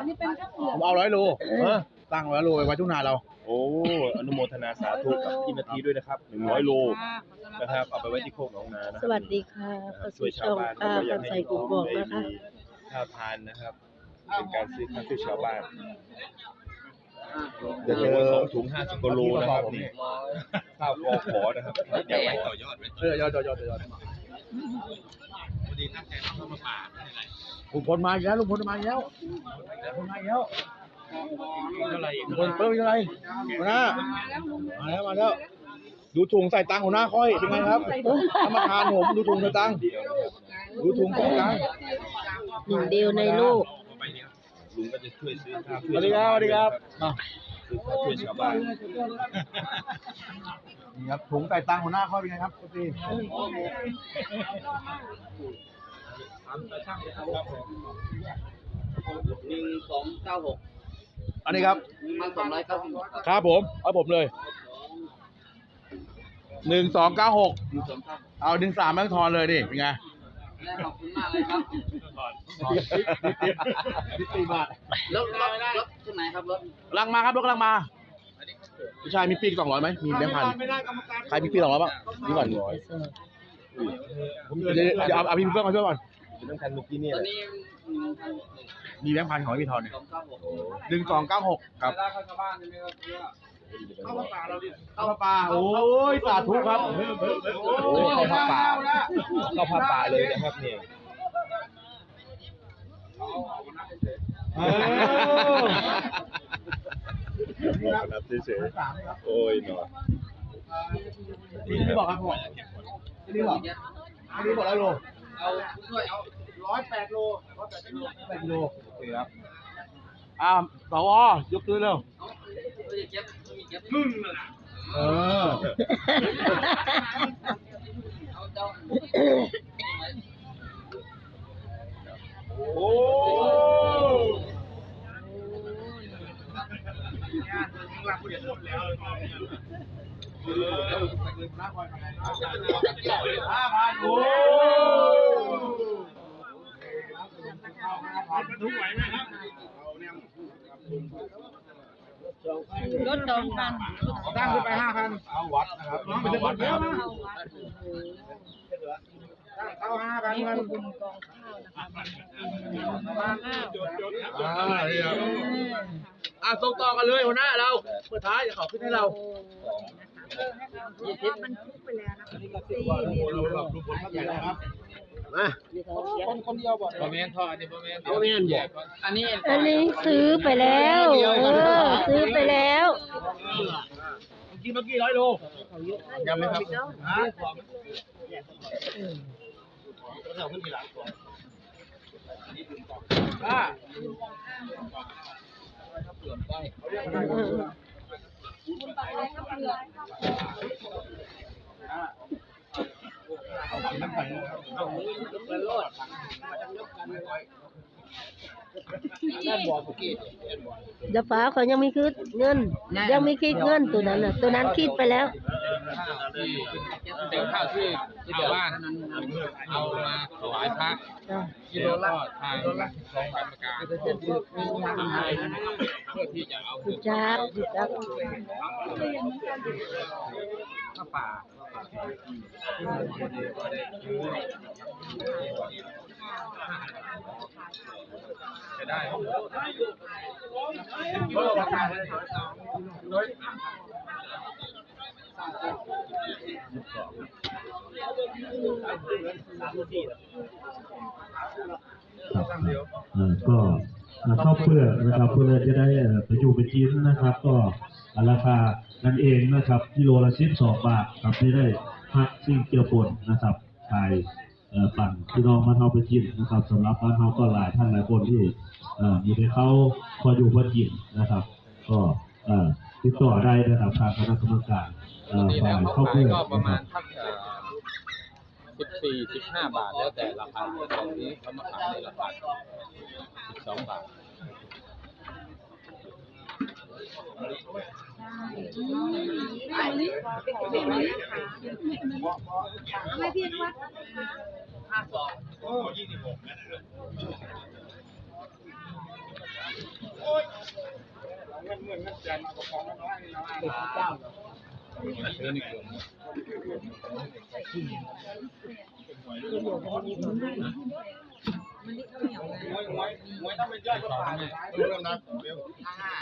อันนี้เป็นข้าวเปลือกผมเอาร้อยโลเออตั้งร้อยโลไปไว้ทุ่งนาเรา โอ้อนุโมทนาสาธุกับพี่นาทีด้วยนะครับหนึ่งร้อยโลนะครับเอาไปไว้ที่โคกหนองนานะสวัสดีค่ะนะคเข้ารับช่สู่วยช่ชาวองบ้านป้าก็อยาคำให้ใส่กุกบอกนะคะได้มีข้าวทานนะครับ เป็นการซื้อข้าวช่วยชาวบ้านเดี๋ยวเดี๋เจยวอสองถุงห้าสิบกิโลนะครับนี่ข้าวกอขอนะครับเดี๋ยวไว้ต่อยอดไว้ เออยอดยอดยอดยอด ลุงพลมาอีกแล้วลุงพลมาอีกแล้วลุงพลมาอีกแล้วลุงพลเพิ่มอีกเท่าไหร่หัวหน้ามาแล้วมาแล้ว ดูถุงใส่ตังค์หัวหน้าค่อยเป็นไงครับกรรมการผมดูถุงใส่ตังค์ดูถุงใส่ตังค์หนึ่งเดียวในโลกลุงก็จะช่วยซื้อข้าวสวัสดีครับสวัสดีครับอะซื้อข้าวช่วยชาวบ้านนี่ครับถุงใส่ตังค์หัวหน้าค่อยเป็นไงครับพี่ หนึ่งสองเก้าหกอันนี้ครับมันสองร้อยเก้าสิบหกครับครับผมเอาผมเลยหนึ่งสองเก้าหกหนึ่งสองเก้าหกเอาดึงสามแบงค์ทอนเลยดิเป็นไงและขอบคุณมากเลยครับนิดตีบาทรถรถรถที่ไหนครับรถกำลังมาครับรถกำลังมาพี่ชายมีปีกสองร้อยไหมมีแบงค์พันใครมีปีสองร้อยบ้างนี่ก่อนผมเดี๋ยว เดี๋ยวเดี๋ยวเอาเอาพี่เพื่อนมาช่วยก่อนเป็นต้องการเมื่อกี้เนี่ยตแหอนละนี้หนึ่งพันมีแบงค์พันของพี่ทอนเนี่ยสองเก้าหกหนึ่งสองเก้าหกครับได้เข้าชาวบ้านใช่ไหมครับเข้าป่าเราดิเข้าป่าโอ้ยสาธุครับโอ้เข้าผ้าป่าเข้าผ้าป่าเลยนะครับเนี่ยเออรับเฉยๆโอ้ยหนอนี่บอกครับผม นี่บอกนี่บอกแล้วโลเอาช่วยเอาร้อยแปดโลร้อยแปดโลแปดโลโอเคครับอ่าสวยกมือเร็วเอาไม่ได้เก็บไม่มีเก็บมึงน่ะ เออ เอาเจ้า โอ้ ห้าพันโอ้รถสองพันตั้งขึ้นไปห้าพันเอาวัดนะครับน้องไปเจอวัดแล้วนะเอาห้าพันกันกองข้าวมาแล้วอ่าเนี่ยอะส่งต่อกันเลยหัวหน้าเราเปิดท้ายจะขอขึ้นให้เรา มันทุกไปแล้วนะคะสี่โอ้โหเราแบบลูกบอลมากใหญ่นะครับมาคนคนเดียวบ่บะเมนทอดดิบะเมนเอาเมียนบอกอันนี้อันนี้ซื้อไปแล้วเออซื้อไปแล้วเมื่อกี้เมื่อกี้ร้อยโลยังไหมครับฮะอ่า น้ำไปแล้วครับ เดี๋ยวฟ้าเขายังไม่คิดเงิน ยังไม่คิดเงินตัวนั้นน่ะตัวนั้นคิดไปแล้วเป็นข้าวที่ชาวบ้านเอามาถวายพระจ้ะที่แล้วก็ทางกองสายประการเพื่อที่จะเอาสุจักสุจักข้าวป่าจะ ได้ครับเอ่อก็เอ่อข้าเปลือนะครับเพื่อจะได้ไปอยู่ไปกินนะครับ ก็ราคากันเองนะครับกิโลละสิบสองบาทครับไม่ได้พักสิ่งเกี่ยวปนนะครับขาย ปั่นพี่น้องมาเท่าไปกินนะครับสำหรับบ้านเฮาก็หลายท่านหลายคนที่เอ่อมีไปเขาพออยู่พอกินนะครับ ก็เออติดต่อได้นะครับทางคณะกรรมการเออฝ่ายเข้าเพื่อกก็ประมาณทักสิบสี่สิบห้าบาทแล้วแต่ราคาตอนนี้เขามาขายในราคาสิบสองบาท ไม่พี่นวัดห้าสองเซื้อนี่กลุ่มเฮ้ยโอ้ยโอ้ยเม็ดก็สวยเนอะเม็ดสว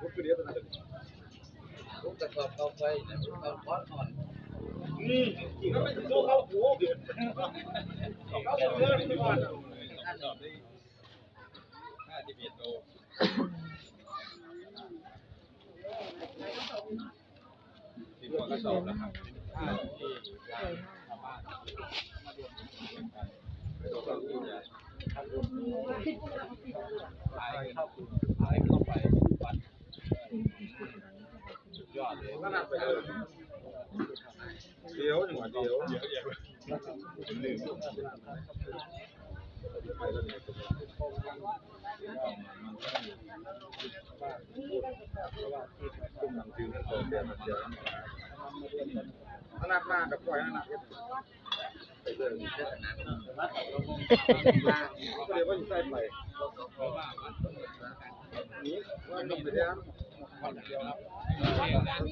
ลูกกระสอบเขาไปเอาคอนก่อนนี่จริงก็ไม่ถึงตัวเขาหูเขาเลื่อนไปก่อนสิบกว่ากระสอบแล้วครับขายเข้าขายเข้าไปวัน ยอดเลยขนาดไปเลยเดี๋ยวหนึ่งวันเดี๋ยวเดี๋ยวเดี๋ยวลืมขนาดมากกับปล่อยขนาดเดี๋ยวก็เดี๋ยวก็อยู่ใต้ไปนี่ว่าหนุ่มไปแล้ วอัน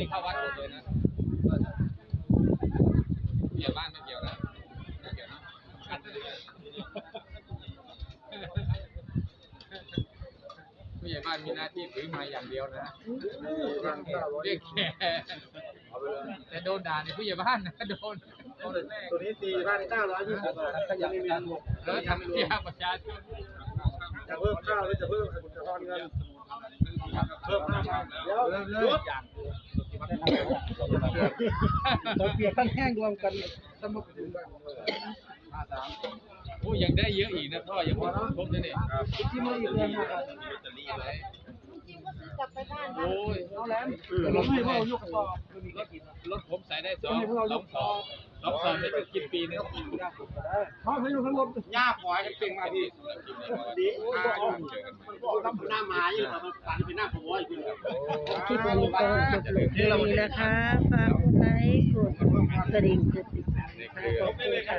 นี้เข้าวัดหมดเลยนะเกี่ยวบ้านไม่เกี่ยวนะไม่เกี่ยวนะผู้ใหญ่บ้านมีหน้าที่ถือไม้อย่างเดียวนะเรียกแขแต่โดนด่าในผู้ใหญ่บ้านนะโดนตัวนี้สี่พันเก้าร้อยยี่สิบบาทถ้ายังไม่มีหมดแล้วทำเสียประชาชนจะเพิ่มข้าวหรือจะเพิ่มจะทอนเงิน เพิ่มข้าวเดี๋ยวรถเราเปลี่ยนขั้นแห้งรวมกันสมุดถึงบ้างโอ้ยังได้เยอะอีกนะพ่อยังไม่ครบเลยเนี่ยที่มาอีกเรื่องนะครับ โอ้ยเอาแล้วเราไม่เอายกต่อรถผมใส่ได้สองสองสองสองสองได้กินปีนึงเขาเขาอยู่ข้างบนย่าปล่อยให้เก่งมาพี่ดีอ่าอยู่ต้องหน้าไม้อยู่ครับฝันเป็นหน้าผมว่าอยู่คลิปนี้ก็จบลงเท่านี้นะคะฝากกดไลค์กดกระดิ่งกดติดตามนะคะขอบคุณค่ะ